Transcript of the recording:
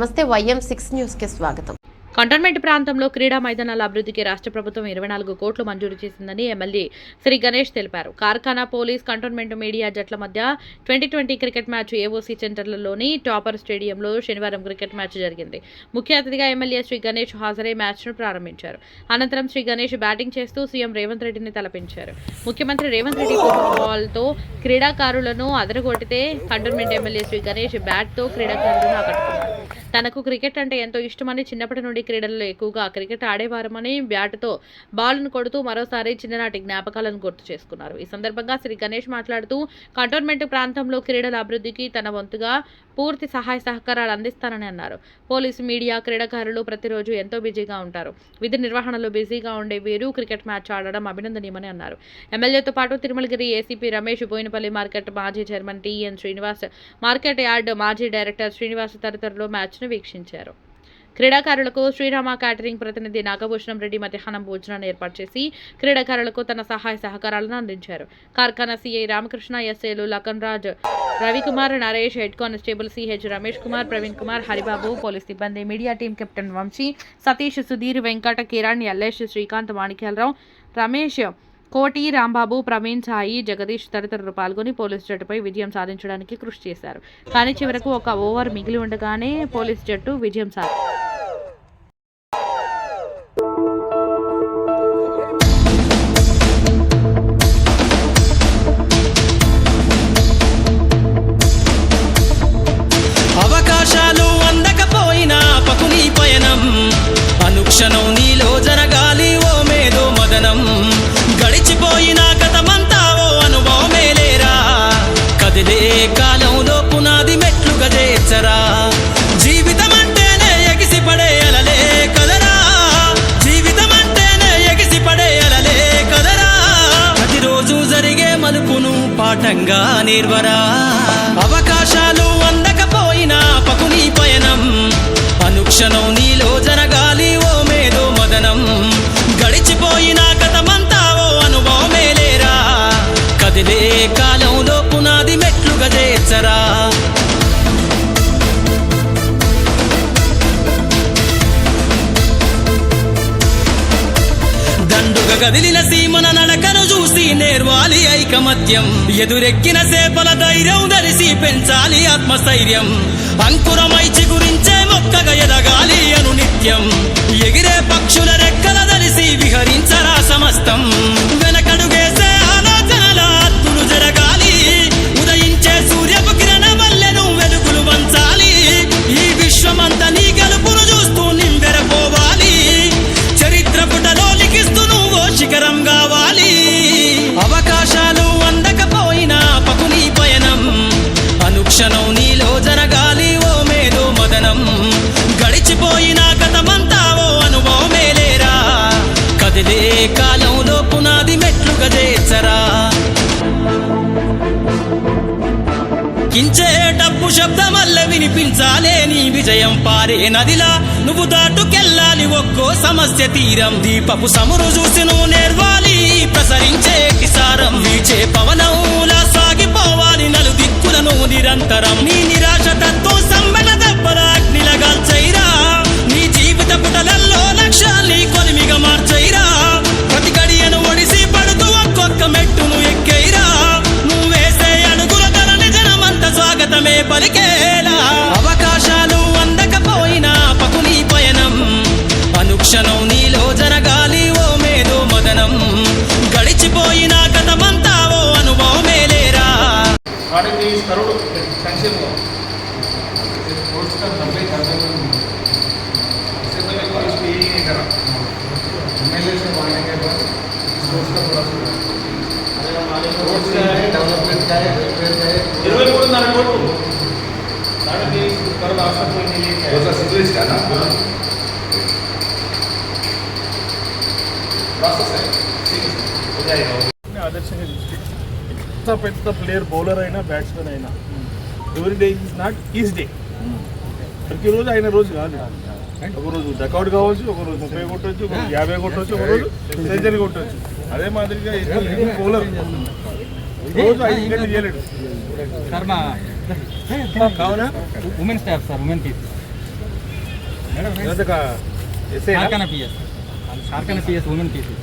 నమస్తే YM six న్యూస్కి స్వాగతం. కంటోన్మెంట్ ప్రాంతంలో క్రీడా మైదానాల అభివృద్ధికి రాష్ట్ర ప్రభుత్వం ఇరవై నాలుగు కోట్లు మంజూరు చేసిందని ఎమ్మెల్యే శ్రీ గణేష్ తెలిపారు. కార్ఖానా పోలీస్ కంటోన్మెంట్ మీడియా జట్ల మధ్య twenty twenty cricket match AOC సెంటర్లలోని టాపర్ స్టేడియంలో శనివారం క్రికెట్ మ్యాచ్ జరిగింది. ముఖ్య అతిథిగా ఎమ్మెల్యే శ్రీ గణేష్ హాజరై మ్యాచ్ను ప్రారంభించారు. అనంతరం శ్రీ గణేష్ బ్యాటింగ్ చేస్తూ సీఎం రేవంత్ రెడ్డిని తలపించారు. ముఖ్యమంత్రి రేవంత్ రెడ్డి బాల్తో క్రీడాకారులను అదరగొట్టితే కంటోన్మెంట్ ఎమ్మెల్యే శ్రీ గణేష్ బ్యాట్తో క్రీడాకారులను ఆకట్టుకున్నారు. తనకు క్రికెట్ అంటే ఎంతో ఇష్టమని చిన్నప్పటి నుండి క్రీడల్లో ఎక్కువగా క్రికెట్ ఆడేవారమని బ్యాట్తో బాల్ను కొడుతూ మరోసారి చిన్ననాటి జ్ఞాపకాలను గుర్తు చేసుకున్నారు. ఈ సందర్భంగా శ్రీ గణేష్ మాట్లాడుతూ కంటోన్మెంట్ ప్రాంతంలో క్రీడల అభివృద్ధికి తన వంతుగా పూర్తి సహాయ సహకారాలు అందిస్తానని అన్నారు. పోలీసు మీడియా క్రీడాకారులు ప్రతిరోజు ఎంతో బిజీగా ఉంటారు. విధి నిర్వహణలో బిజీగా ఉండే వీరు క్రికెట్ మ్యాచ్ ఆడడం అభినందనీయమని అన్నారు. ఎమ్మెల్యేతో పాటు తిరుమలగిరి ఏసీపీ రమేష్ బోయినపల్లి మార్కెట్ మాజీ chairman TN Srinivas market yard మాజీ డైరెక్టర్ శ్రీనివాస్ తదితరులు మ్యాచ్ను వీక్షించారు. క్రీడాకారులకు శ్రీరామ క్యాటరింగ్ ప్రతినిధి నాగభూషణం రెడ్డి మధ్యాహ్నం భోజనాన్ని ఏర్పాటు చేసి క్రీడాకారులకు తన సహాయ సహకారాలను అందించారు. Karkhana CI Ramakrishna ఎస్ఏలు Lakhan Raj Ravikumar Naresh head constable CH Ramesh Kumar Praveen Kumar Haribabu police సిబ్బంది media team captain Vamsi Satish Sudheer Venkata Kiran Yellesh Srikanth Manikyalarao Ramesh Koti Rambabu Praveen Sai Jagadish తదితరులు పాల్గొని పోలీస్ జట్టుపై విజయం సాధించడానికి కృషి చేశారు. కానీ చివరకు ఒక ఓవర్ మిగిలి ఉండగానే పోలీస్ జట్టు విజయం సాధించారు పాఠంగా నిర్వరా. అవకాశాలు అందకపోయినా పకుని పయనం. అనుక్షణం నీలో జరగాలి ఓ మేధో మదనం. గడిచిపోయిన గతమంతా ఓ అనుభవమే లేరా. కదిలే కాలంలో పునాది మెట్లు గజేచ్చరా దండుగ కదిలిన సీమన ఐకమత్యం ఎదురెక్కిన సేపల ధైర్యం ధరిసి పెంచాలి ఆత్మస్థైర్యం. అంకురమై చిగురించే పించే డప్పు శబ్దమల్ల వినిపించాలే నీ విజయం పారే నదిలా. నువ్వు దాటుకెళ్ళాలి ఒక్కో సమస్య తీరం. దీపపు సమురు చూసి నువ్వు నేర్వాలి. స్వాగతమే పలికేలా. అవకాశాలు అందకపోయినా పకుని పయనం. అనుక్షణం నీలో జరగాలి ఓ మేధో మదనం. గడిచిపోయిన కథమంతా ఓ అనుభవమే లేరా. करोड़ आज तक कोई नहीं लेके आया सिवरेज का ना ప్రాసెస్ है ठीक है हो जाएगा ఆదర్శంగా చూస్తే ఎంత పెద్ద ప్లేయర్ బౌలర్ అయినా బ్యాట్స్మెన్ అయినా ఎవరి day is not is day ప్రతిరోజు అయిన రోజు కాదు ఒక రోజు డకౌట్ కావచ్చు ఒక రోజు ముప్పై కొట్టవచ్చు ఒక రోజు యాభై కొట్టవచ్చు ఒక రోజు సెంచరీ కొట్టవచ్చు అదే మాదిరిగా బౌలర్ రోజు ఐదు వికెట్లు చేయలేడు సార్ మా కావున women staff sir women team లేకపోతే ఒక SI Sharkana PS Sharkana PS women PC